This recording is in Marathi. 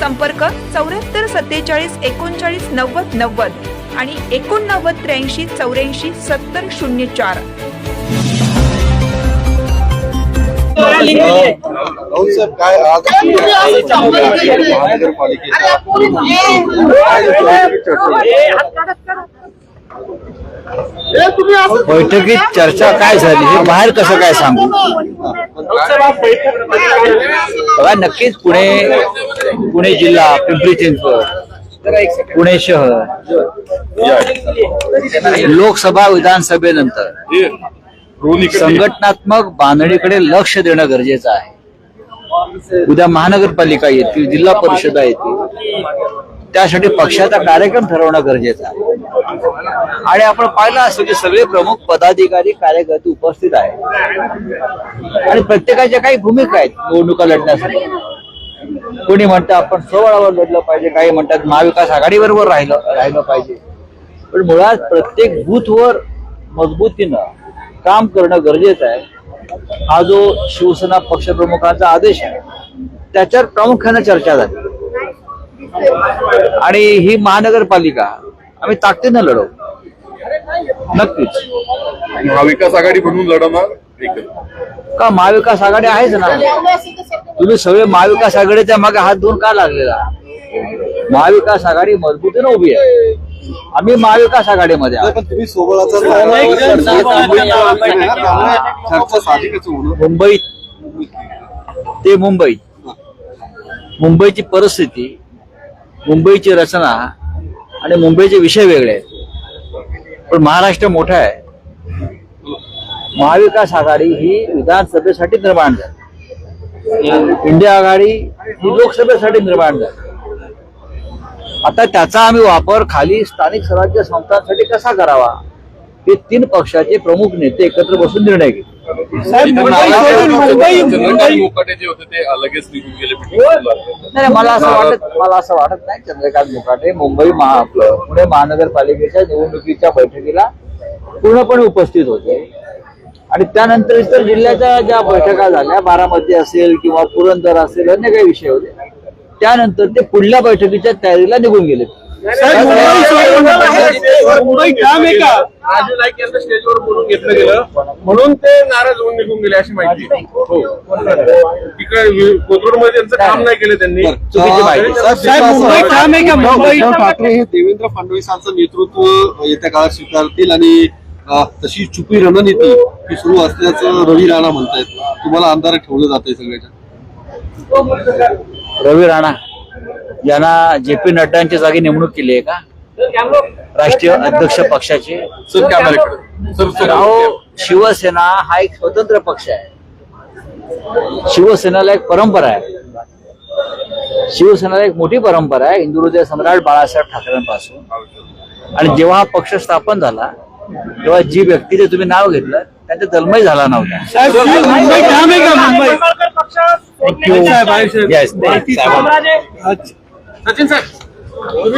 संपर्क चौऱ्याहत्तर सत्तेचाळीस एकोणचाळीस नव्वद नव्वद आणि एकोणनव्वद त्र्याऐंशी चौऱ्याऐंशी सत्तर शून्य चार. काय आज महानगरपालिकेच्या बैठकीत चर्चा काय झाली? हे बाहेर कसं काय सांगू? बघा नक्कीच पुणे पुणे जिल्हा पिंपरी चिंचवड पुणे शहर लोकसभा विधानसभेनंतर संघटनात्मक बांधणीकडे लक्ष देणं गरजेचं आहे. उद्या महानगरपालिका येतील जिल्हा परिषदा येतील. त्यासाठी पक्षाचा कार्यक्रम ठरवणं गरजेचं आहे. आणि आपण पाहिलं असतो की सगळे प्रमुख पदाधिकारी कार्यकर्ते उपस्थित आहेत. आणि प्रत्येकाच्या काही भूमिका आहेत निवडणुका लढण्यासाठी. कोणी म्हणतं आपण सवळावर लढलं पाहिजे काही म्हणतात महाविकास आघाडीबरोबर राहिलं राहिलं पाहिजे. पण मुळात प्रत्येक बूथवर मजबूतीनं काम करणं गरजेचं आहे. हा जो शिवसेना पक्षप्रमुखांचा आदेश आहे त्याच्यावर प्रामुख्यानं चर्चा झाली. आणि ही महानगरपालिका आम्ही ताकदीनं लढवू. नक्कीच. महाविकास आघाडी म्हणून लढवणार एकच. का महाविकास आघाडी आहेच ना? तुम्ही सगळे महाविकास आघाडीच्या मागे हात धुवून का लागलेला? महाविकास आघाडी मजबूतीनं उभी आहे. आम्ही महाविकास आघाडीमध्ये आहोत. पण तुम्ही सोबळाचा चर्चा साहजिकच होणं मुंबईत. ते मुंबईत. मुंबईची परिस्थिती मुंबईची रचना आणि मुंबईचे विषय वेगळे आहेत. पण महाराष्ट्र मोठा आहे. महाविकास आघाडी ही विधानसभेसाठी निर्माण झाली. इंडिया आघाडी ही लोकसभेसाठी निर्माण झाली. आता त्याचा आम्ही वापर खाली स्थानिक स्वराज्य संस्थांसाठी कसा करावा? हे तीन पक्षाचे प्रमुख नेते एकत्र बसून निर्णय घेतले. मुकाटे मला असं वाटत मला असं वाटत नाही चंद्रकांत मुखाटे मुंबई महा पुणे महानगरपालिकेच्या निवडणुकीच्या बैठकीला पूर्णपणे उपस्थित होते. आणि त्यानंतर इतर जिल्ह्याच्या ज्या बैठका झाल्या बारामती असेल किंवा पुरंदर असेल अन्य काही विषय होते त्यानंतर ते पुढल्या बैठकीच्या तयारीला निघून गेले. मुंबई काम आहे का? राजू नाईक यांना स्टेजवर बोलून घेतलं गेलं. म्हणून ते नाराज होऊन निघून गेले अशी माहिती आहे. हो. तिकडे कोथरूडमध्ये त्यांचं काम नाही केलं त्यांनी. चुकीची माहिती. साहेब, मुंबई ठाम आहे का? मुंबई उद्धव ठाकरे हे देवेंद्र फडणवीसांचं नेतृत्व येत्या काळात स्वीकारतील आणि अ, तशी चुपी रणनीती ही सुरू असल्याचं रवी राणा म्हणतायत. तुम्हाला आमदार ठेवलं जातंय सगळ्याच्या रवी राणा. यांना जे पी नड्डांच्या जागी नेमणूक केली आहे का? राष्ट्रीय अध्यक्ष पक्षाचे. सर कॅमेऱ्याकडे सर सर अहो शिवसेना हा एक स्वतंत्र पक्ष आहे. शिवसेनेला एक परंपरा आहे. शिवसेनेला एक मोठी परंपरा आहे हिंदुहृदय सम्राट बाळासाहेब ठाकरेंपासून. आणि जेव्हा हा पक्ष स्थापन झाला तेव्हा जी व्यक्तीचे तुम्ही नाव घेतलं त्यांचा जन्मही झाला नव्हता. साहेब, मुंबई ठाम आहे का मुंबई? थँक्यू साहेब, आहे साहेब.